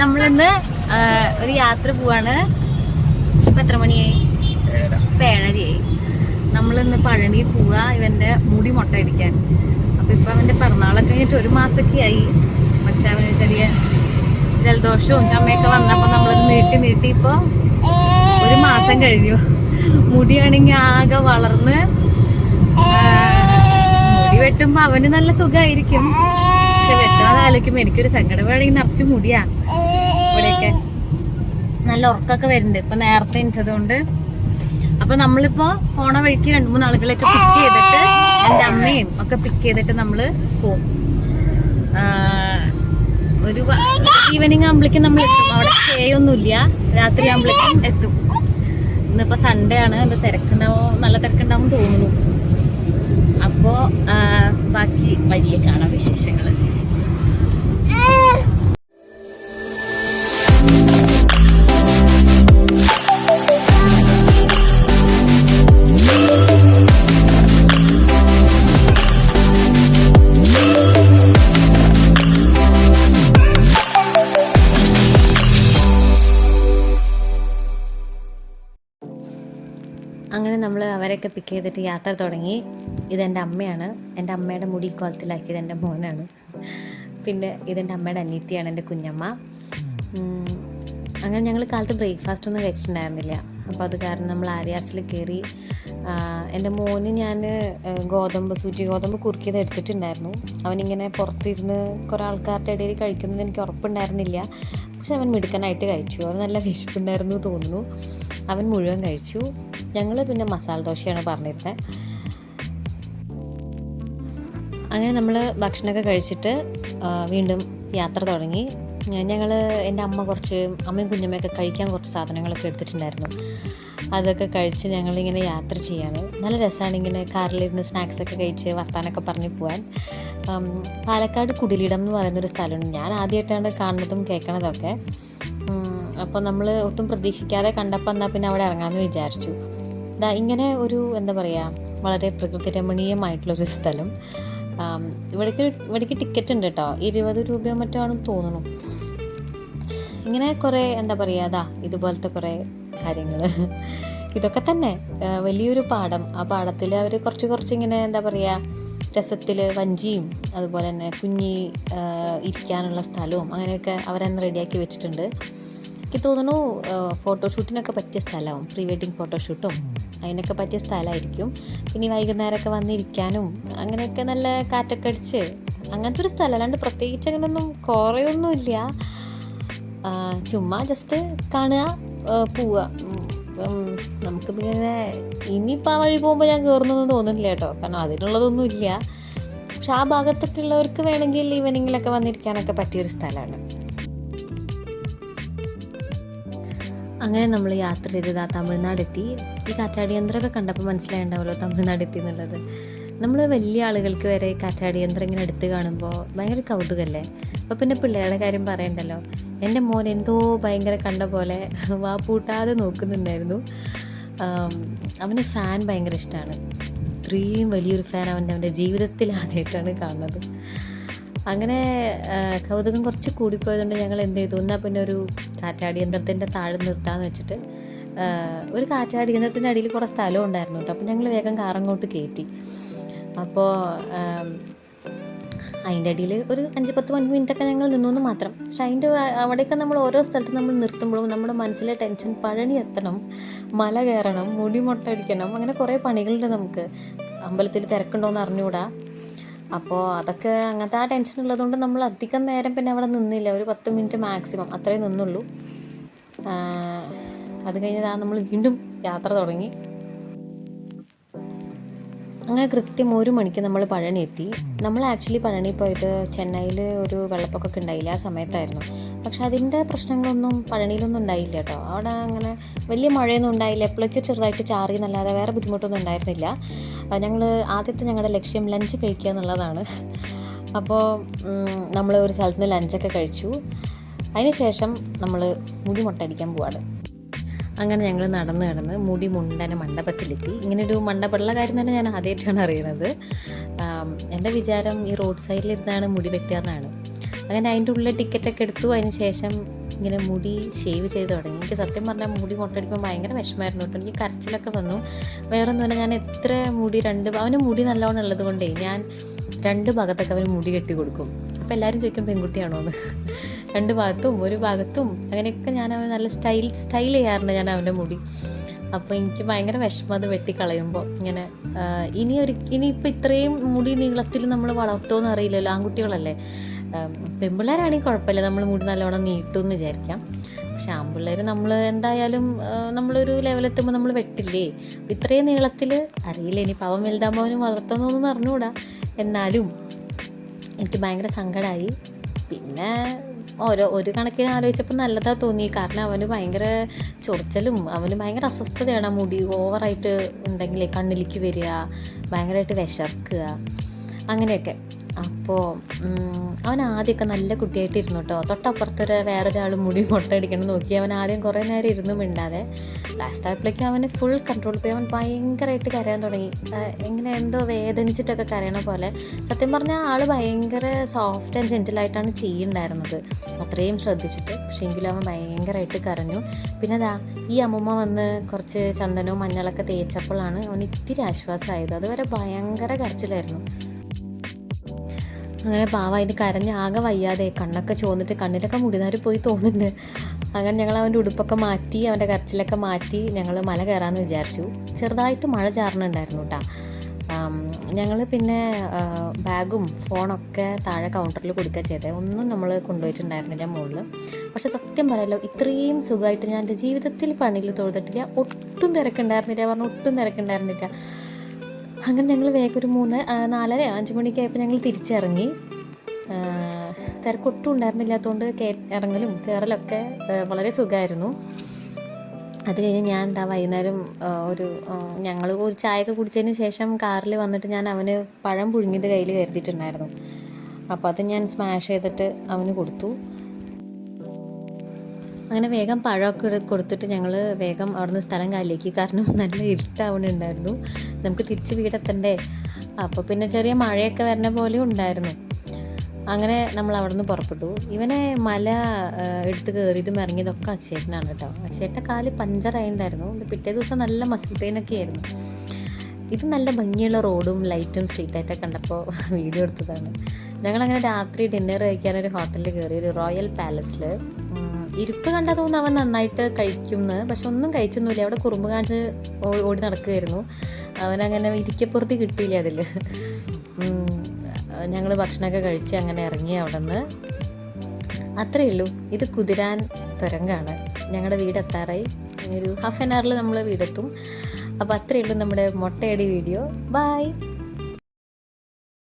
നമ്മളിന്ന് ഒരു യാത്ര പോവാണ്. ഇപ്പൊ എത്ര മണിയായി? പേഴരിയായി നമ്മളിന്ന് പഴനി പോവാ ഇവന്റെ മുടി മുട്ട അടിക്കാൻ അപ്പൊ ഇപ്പൊ അവന്റെ പിറന്നാളൊക്കെ കഴിഞ്ഞിട്ട് ഒരു മാസമൊക്കെ ആയി. പക്ഷെ അവന് ചെറിയ ജലദോഷവും ചമ്മയൊക്കെ വന്നപ്പോ നമ്മൾ നീട്ടി നീട്ടി ഇപ്പൊ ഒരു മാസം കഴിഞ്ഞു. മുടിയാണെങ്കിൽ ആകെ വളർന്ന് മുടി വെട്ടുമ്പോ അവന് നല്ല സുഖമായിരിക്കും പക്ഷെ വെട്ടാതെ ആലോചിക്കുമ്പോ എനിക്കൊരു സങ്കടം വേണമെങ്കിൽ നിറച്ച് മുടിയാ. നല്ല ഉറക്കൊക്കെ വരുന്നുണ്ട്. ഇപ്പൊ നേരത്തെ എണിച്ചതുകൊണ്ട്. അപ്പൊ നമ്മളിപ്പോ പോണ വഴിക്ക് രണ്ടു മൂന്ന് ആളുകളെയൊക്കെ പിക്ക് ചെയ്തിട്ട് എന്റെ അമ്മയും ഒക്കെ പിക്ക് ചെയ്തിട്ട് നമ്മൾ പോവും. ഒരു ഈവനിങ് ആകുമ്പോഴേക്കും നമ്മൾ എത്തും. അവിടെ സ്റ്റേ ഒന്നുമില്ല. രാത്രി ആകുമ്പോഴേക്കും എത്തും. ഇന്നിപ്പോ സൺഡേ ആണ്. എന്റെ തിരക്കുണ്ടാവോ? നല്ല തിരക്കുണ്ടാവും തോന്നുന്നു. അപ്പോ ബാക്കി വഴിയെ കാണാം വിശേഷങ്ങൾ. നമ്മൾ അവരൊക്കെ പിക്ക് ചെയ്തിട്ട് യാത്ര തുടങ്ങി. ഇതെന്റെ അമ്മയാണ്. എന്റെ അമ്മയുടെ മുടി കോലത്തിലാക്കിയത് എന്റെ മോനാണ്. പിന്നെ ഇതെന്റെ അമ്മയുടെ അനീത്തിയാണ് എന്റെ കുഞ്ഞമ്മ. അങ്ങനെ ഞങ്ങൾ കാലത്ത് ബ്രേക്ക്ഫാസ്റ്റ് ഒന്നും കഴിച്ചിട്ടുണ്ടായിരുന്നില്ല. അപ്പോൾ അത് കാരണം നമ്മൾ ആര്യാസിൽ കയറി എന്റെ മോന് ഞാൻ ഗോതമ്പ് സൂചി ഗോതമ്പ് കുറുക്കിയത് എടുത്തിട്ടുണ്ടായിരുന്നു. അവനിങ്ങനെ പുറത്തിരുന്ന് കുറേ ആൾക്കാരുടെ ഇടയിൽ കഴിക്കുന്നത് എനിക്ക് ഉറപ്പുണ്ടായിരുന്നില്ല. പക്ഷെ അവൻ മിടുക്കനായിട്ട് കഴിച്ചു. അവൻ നല്ല വിശപ്പുണ്ടായിരുന്നു തോന്നുന്നു. അവൻ മുഴുവൻ കഴിച്ചു. ഞങ്ങൾ പിന്നെ മസാല ദോശയാണ് പറഞ്ഞിരുന്നത് അങ്ങനെ നമ്മൾ ഭക്ഷണമൊക്കെ കഴിച്ചിട്ട് വീണ്ടും യാത്ര തുടങ്ങി. ഞങ്ങൾ എന്റെ അമ്മ കുറച്ച് അമ്മയും കുഞ്ഞമ്മയൊക്കെ കഴിക്കാൻ കുറച്ച് സാധനങ്ങളൊക്കെ എടുത്തിട്ടുണ്ടായിരുന്നു. അതൊക്കെ കഴിച്ച് ഞങ്ങളിങ്ങനെ യാത്ര ചെയ്യാണ്. നല്ല രസമാണ് ഇങ്ങനെ കാറിലിരുന്ന് സ്നാക്സൊക്കെ കഴിച്ച് വർത്താനൊക്കെ പറഞ്ഞ് പോകാൻ പാലക്കാട് കുടിലിടം എന്ന് പറയുന്നൊരു സ്ഥലമുണ്ട്. ഞാൻ ആദ്യമായിട്ടാണ് കാണുന്നതും കേൾക്കണതൊക്കെ. അപ്പോൾ നമ്മൾ ഒട്ടും പ്രതീക്ഷിക്കാതെ കണ്ടപ്പോൾ എന്നാൽ പിന്നെ അവിടെ ഇറങ്ങാമെന്ന് വിചാരിച്ചു. ഇങ്ങനെ ഒരു എന്താ പറയുക വളരെ പ്രകൃതി രമണീയമായിട്ടുള്ളൊരു സ്ഥലം. ഇവിടേക്ക് ഇവിടേക്ക് ടിക്കറ്റ് ഉണ്ട് കേട്ടോ ഇരുപത് രൂപയോ മറ്റോ ആണെന്ന് തോന്നുന്നു. ഇങ്ങനെ കുറേ എന്താ പറയുക അതാ ഇതുപോലത്തെ കുറേ കാര്യങ്ങൾ ഇതൊക്കെ തന്നെ വലിയൊരു പാഠം. ആ പാടത്തിൽ അവർ കുറച്ച് കുറച്ച് ഇങ്ങനെ എന്താ പറയുക രസത്തിൽ വഞ്ചിയും അതുപോലെ തന്നെ കുഞ്ഞി ഇരിക്കാനുള്ള സ്ഥലവും അങ്ങനെയൊക്കെ അവരെന്നെ റെഡിയാക്കി വെച്ചിട്ടുണ്ട്. എനിക്ക് തോന്നുന്നു ഫോട്ടോഷൂട്ടിനൊക്കെ പറ്റിയ സ്ഥലമാവും പ്രീ വെഡിങ് ഫോട്ടോഷൂട്ടും അതിനൊക്കെ പറ്റിയ സ്ഥലമായിരിക്കും പിന്നെ വൈകുന്നേരമൊക്കെ വന്നിരിക്കാനും അങ്ങനെയൊക്കെ നല്ല കാറ്റൊക്കെ അടിച്ച് അങ്ങനത്തെ ഒരു സ്ഥലം. അല്ലാണ്ട് പ്രത്യേകിച്ച് അങ്ങനെയൊന്നും കുറയൊന്നുമില്ല. ചുമ്മാ ജസ്റ്റ് കാണുക പോവുക. നമുക്ക് പിന്നെ ഇനിയിപ്പോൾ ആ വഴി പോകുമ്പോൾ ഞാൻ കയറുന്നൊന്നും തോന്നുന്നില്ല കേട്ടോ. കാരണം അതിനുള്ളതൊന്നുമില്ല. പക്ഷെ ആ ഭാഗത്തൊക്കെ ഉള്ളവർക്ക് വേണമെങ്കിൽ ഈവനിങ്ങിലൊക്കെ വന്നിരിക്കാനൊക്കെ പറ്റിയൊരു സ്ഥലമാണ്. അങ്ങനെ നമ്മൾ യാത്ര ചെയ്തത് ആ തമിഴ്നാട് എത്തി ഈ കാറ്റാടി യന്ത്രമൊക്കെ കണ്ടപ്പോൾ മനസ്സിലായിണ്ടാവുമല്ലോ തമിഴ്നാട് എത്തി എന്നുള്ളത്. നമ്മൾ വലിയ ആളുകൾക്ക് വരെ കാറ്റാടി യന്ത്രം ഇങ്ങനെ എടുത്ത് കാണുമ്പോൾ ഭയങ്കര കൗതുകല്ലേ അപ്പോൾ പിന്നെ പിള്ളേരുടെ കാര്യം പറയണ്ടല്ലോ. എന്റെ മോൻ എന്തോ ഭയങ്കര കണ്ട പോലെ വാ പൂട്ടാതെ നോക്കുന്നുണ്ടായിരുന്നു. അവന് ഫാൻ ഭയങ്കര ഇഷ്ടമാണ്. ഇത്രയും വലിയൊരു ഫാൻ അവന്റെ അവന്റെ ജീവിതത്തിൽ ആദ്യമായിട്ടാണ് കാണുന്നത്. അങ്ങനെ കൗതുകം കുറച്ച് കൂടിപ്പോയതുകൊണ്ട് ഞങ്ങൾ എന്ത് ചെയ്തു? എന്നാൽ പിന്നെ ഒരു കാറ്റാടി യന്ത്രത്തിന്റെ താഴെ നിർത്താമെന്ന് വെച്ചിട്ട് ഒരു കാറ്റാടി യന്ത്രത്തിന്റെ അടിയിൽ കുറേ സ്ഥലം ഉണ്ടായിരുന്നു കേട്ടോ. അപ്പോൾ ഞങ്ങൾ വേഗം കാറങ്ങോട്ട് കയറ്റി. അപ്പോൾ അതിന്റെ അടിയിൽ ഒരു അഞ്ച് പത്ത് പതിനഞ്ച് മിനിറ്റൊക്കെ ഞങ്ങൾ നിന്നു എന്ന് മാത്രം. പക്ഷെ അതിന്റെ അവിടെയൊക്കെ നമ്മൾ ഓരോ സ്ഥലത്ത് നമ്മൾ നിർത്തുമ്പോഴും നമ്മുടെ മനസ്സിലെ ടെൻഷൻ പഴനി എത്തണം മല കയറണം മുടി മൊട്ടടിക്കണം അങ്ങനെ കുറേ പണികളുണ്ട് നമുക്ക്. അമ്പലത്തിൽ തിരക്കുണ്ടോയെന്ന് അറിഞ്ഞുകൂടാ. അപ്പോൾ അതൊക്കെ അങ്ങനത്തെ ആ ടെൻഷൻ ഉള്ളതുകൊണ്ട് നമ്മൾ അധികം നേരം പിന്നെ അവിടെ നിന്നില്ല. ഒരു പത്ത് മിനിറ്റ് മാക്സിമം അത്രേ നിന്നുള്ളൂ. അത് കഴിഞ്ഞതാ നമ്മൾ വീണ്ടും യാത്ര തുടങ്ങി. അങ്ങനെ കൃത്യം ഒരു മണിക്ക് നമ്മൾ പഴനി എത്തി നമ്മൾ ആക്ച്വലി പഴനി പോയത് ചെന്നൈയിൽ ഒരു വെള്ളപ്പൊക്കമൊക്കെ ഉണ്ടായില്ല ആ സമയത്തായിരുന്നു. പക്ഷെ അതിന്റെ പ്രശ്നങ്ങളൊന്നും പഴനിയിലൊന്നും ഉണ്ടായില്ല കേട്ടോ. അവിടെ അങ്ങനെ വലിയ മഴയൊന്നും ഉണ്ടായില്ല. എപ്പോഴൊക്കെ ചെറുതായിട്ട് ചാറി എന്നല്ലാതെ വേറെ ബുദ്ധിമുട്ടൊന്നും ഉണ്ടായിരുന്നില്ല. ഞങ്ങൾ ആദ്യത്തെ ഞങ്ങളുടെ ലക്ഷ്യം ലഞ്ച് കഴിക്കുക എന്നുള്ളതാണ്. അപ്പോൾ നമ്മൾ ഒരു സ്ഥലത്ത് നിന്ന് ലഞ്ചൊക്കെ കഴിച്ചു. അതിനുശേഷം നമ്മൾ മുടി മുട്ടടിക്കാൻ പോവാണ്. അങ്ങനെ ഞങ്ങൾ നടന്ന് കിടന്ന് മുടി മുണ്ടന മണ്ഡപത്തിലെത്തി. ഇങ്ങനെ ഒരു മണ്ഡപമുള്ള കാര്യം തന്നെ ഞാൻ ആദ്യമായിട്ടാണ് അറിയണത്. എന്റെ വിചാരം ഈ റോഡ് സൈഡിലിരുന്നാണ് മുടി വെട്ടുക എന്നാണ്. അങ്ങനെ അതിന്റെ ഉള്ളിൽ ടിക്കറ്റൊക്കെ എടുത്തു. അതിന് ശേഷം ഇങ്ങനെ മുടി ഷേവ് ചെയ്ത് തുടങ്ങി. എനിക്ക് സത്യം പറഞ്ഞാൽ മുടി മുട്ടടിക്കുമ്പോൾ ഭയങ്കര വിഷമമായിരുന്നു കേട്ടോ. എനിക്ക് കരച്ചിലൊക്കെ വന്നു. വേറെ ഒന്നുമില്ല ഞാൻ എത്ര മുടി രണ്ട് അവന് മുടി നല്ലോണം ഉള്ളത് കൊണ്ടേ ഞാൻ രണ്ട് ഭാഗത്തൊക്കെ അവന് മുടി കെട്ടി കൊടുക്കും. അപ്പോൾ എല്ലാവരും ചോദിക്കും പെൺകുട്ടിയാണോ? എന്ന്. രണ്ട് ഭാഗത്തും ഒരു ഭാഗത്തും. അങ്ങനെയൊക്കെ ഞാൻ അവൻ നല്ല സ്റ്റൈൽ സ്റ്റൈൽ ചെയ്യാറുണ്ട് ഞാൻ അവന്റെ മുടി. അപ്പോൾ എനിക്ക് ഭയങ്കര വിഷമം അത് വെട്ടിക്കളയുമ്പോൾ ഇങ്ങനെ ഇനി ഒരു ഇനിയിപ്പോൾ ഇത്രയും മുടി നീളത്തിൽ നമ്മൾ വളർത്തുമെന്ന് അറിയില്ലല്ലോ. ആൺകുട്ടികളല്ലേ. പെൺപിള്ളേരാണെങ്കിൽ കുഴപ്പമില്ല. നമ്മൾ മുടി നല്ലോണം നീട്ടും എന്ന് വിചാരിക്കാം. പക്ഷെ ആൺപിള്ളേർ നമ്മൾ എന്തായാലും നമ്മളൊരു ലെവലെത്തുമ്പോൾ നമ്മൾ വെട്ടില്ലേ? ഇത്രയും നീളത്തിൽ അറിയില്ല. ഇനി പാവം വലുതാകുമ്പോൾ അവന് വളർത്തുന്നൊന്നും അറിഞ്ഞുകൂടാ എന്നാലും എനിക്ക് ഭയങ്കര സങ്കടമായി പിന്നെ ഓരോ ഒരു കണക്കിന് ആലോചിച്ചപ്പോൾ നല്ലതാ തോന്നി. കാരണം അവന് ഭയങ്കര ചൊറിച്ചലും അവന് ഭയങ്കര അസ്വസ്ഥതയാണ്. മുടി ഓവറായിട്ട് ഉണ്ടെങ്കിൽ കണ്ണിലേക്ക് വരിക ഭയങ്കരമായിട്ട് വിശർക്കുക അങ്ങനെയൊക്കെ. അപ്പോൾ അവൻ ആദ്യമൊക്കെ നല്ല കുട്ടിയായിട്ട് ഇരുന്നു കേട്ടോ തൊട്ടപ്പുറത്തൊരു വേറൊരാൾ മുടി മുട്ടയടിക്കണം നോക്കി അവൻ ആദ്യം കുറേ നേരം ഇരുന്നു മിണ്ടാതെ. ലാസ്റ്റ് ആയപ്പോഴേക്കും അവന് ഫുൾ കൺട്രോൾ പോയി. അവൻ ഭയങ്കരമായിട്ട് കരയാൻ തുടങ്ങി. എങ്ങനെ എന്തോ വേദനിച്ചിട്ടൊക്കെ കരയണ പോലെ. സത്യം പറഞ്ഞാൽ ആൾ ഭയങ്കര സോഫ്റ്റ് ആൻഡ് ജെന്റിലായിട്ടാണ് ചെയ്യുന്നുണ്ടായിരുന്നത്. അത്രയും ശ്രദ്ധിച്ചിട്ട്. പക്ഷേ എങ്കിലും അവൻ ഭയങ്കരമായിട്ട് കരഞ്ഞു. പിന്നെ ദാ ഈ അമ്മൂമ്മ വന്ന് കുറച്ച് ചന്ദനവും മഞ്ഞളൊക്കെ തേച്ചപ്പോഴാണ് അവൻ ഇത്തിരി ആശ്വാസമായത്. അതുവരെ ഭയങ്കര കരച്ചിലായിരുന്നു. അങ്ങനെ പാവ അതിന് കരഞ്ഞ് ആകെ വയ്യാതെ കണ്ണൊക്കെ ചോന്നിട്ട് കണ്ണിലൊക്കെ മുടിനാരി പോയി തോന്നുന്നുണ്ട് അങ്ങനെ ഞങ്ങൾ അവന്റെ ഉടുപ്പൊക്കെ മാറ്റി അവന്റെ കരച്ചിലൊക്കെ മാറ്റി ഞങ്ങൾ മല കയറാമെന്ന് വിചാരിച്ചു. ചെറുതായിട്ട് മഴ ചാറുന്നുണ്ടായിരുന്നു കേട്ടോ. ഞങ്ങൾ പിന്നെ ബാഗും ഫോണൊക്കെ താഴെ കൗണ്ടറിൽ കൊടുക്കുക ചെയ്തത് ഒന്നും നമ്മൾ കൊണ്ടുപോയിട്ടുണ്ടായിരുന്നില്ല മുകളിൽ പക്ഷെ സത്യം പറയാലോ ഇത്രയും സുഖമായിട്ട് ഞാൻ എന്റെ ജീവിതത്തിൽ പണിയിൽ തൊഴുതിട്ടില്ല. ഒട്ടും തിരക്കുണ്ടായിരുന്നില്ല പറഞ്ഞു ഒട്ടും തിരക്കുണ്ടായിരുന്നില്ല. അങ്ങനെ ഞങ്ങൾ വേഗം ഒരു മൂന്ന് നാലര അഞ്ച് മണിക്കായപ്പോൾ ഞങ്ങൾ തിരിച്ചിറങ്ങി. തിരക്കൊട്ടും ഉണ്ടായിരുന്നില്ലാത്തതുകൊണ്ട് കേ ഇറങ്ങലും കയറലൊക്കെ വളരെ സുഖമായിരുന്നു അത് കഴിഞ്ഞ് ഞാൻ എന്താ വൈകുന്നേരം ഒരു ഞങ്ങൾ ഒരു ചായയൊക്കെ കുടിച്ചതിന് ശേഷം കാറിൽ വന്നിട്ട് ഞാൻ അവന് പഴം പുഴുങ്ങിയത് കയ്യിൽ കരുതിയിട്ടുണ്ടായിരുന്നു. അപ്പോൾ അത് ഞാൻ സ്മാഷ് ചെയ്തിട്ട് അവന് കൊടുത്തു. അങ്ങനെ വേഗം പഴമൊക്കെ കൊടുത്തിട്ട് ഞങ്ങൾ വേഗം അവിടുന്ന് സ്ഥലം കാലിലേക്ക്. കാരണം നല്ല ഇരുട്ടാവണുണ്ടായിരുന്നു. നമുക്ക് തിരിച്ച് വീടെത്തണ്ടേ? അപ്പോൾ പിന്നെ ചെറിയ മഴയൊക്കെ വരണ പോലെ ഉണ്ടായിരുന്നു. അങ്ങനെ നമ്മൾ അവിടുന്ന് പുറപ്പെട്ടു. ഇവനെ മല എടുത്ത് കയറിയതും ഇറങ്ങിയതൊക്കെ അക്ഷേട്ടനാണ് കേട്ടോ. അക്ഷേട്ട കാൽ പഞ്ചറായിണ്ടായിരുന്നു. പിറ്റേ ദിവസം നല്ല മസിൽ പെയിനൊക്കെ ആയിരുന്നു. ഇത് നല്ല ഭംഗിയുള്ള റോഡും ലൈറ്റും സ്ട്രീറ്റ് ലൈറ്റൊക്കെ കണ്ടപ്പോൾ വീഡിയോ എടുത്തതാണ്. ഞങ്ങളങ്ങനെ രാത്രി ഡിന്നർ കഴിക്കാൻ ഒരു ഹോട്ടലിൽ കയറി ഒരു റോയൽ പാലസിൽ ഇരിപ്പ് കണ്ടാൽ തോന്നുന്നു അവൻ നന്നായിട്ട് കഴിക്കുമെന്ന് പക്ഷെ ഒന്നും കഴിച്ചൊന്നുമില്ല. അവിടെ കുറുമ്പ് കാണിച്ച് ഓടി നടക്കുമായിരുന്നു അവനങ്ങനെ ഇരിക്കപ്പുറത്ത് കിട്ടിയില്ല അതിൽ ഞങ്ങൾ ഭക്ഷണമൊക്കെ കഴിച്ച് അങ്ങനെ ഇറങ്ങി അവിടെ നിന്ന് അത്രയേ ഉള്ളൂ. ഇത് കുതിരാൻ തുരങ്കാണ്. ഞങ്ങളുടെ വീട് എത്താറായി. ഒരു ഹാഫ് ആൻ അവറിൽ നമ്മൾ വീടെത്തും. അപ്പോൾ അത്രയേ ഉള്ളൂ നമ്മുടെ മുട്ടയടി വീഡിയോ. ബൈ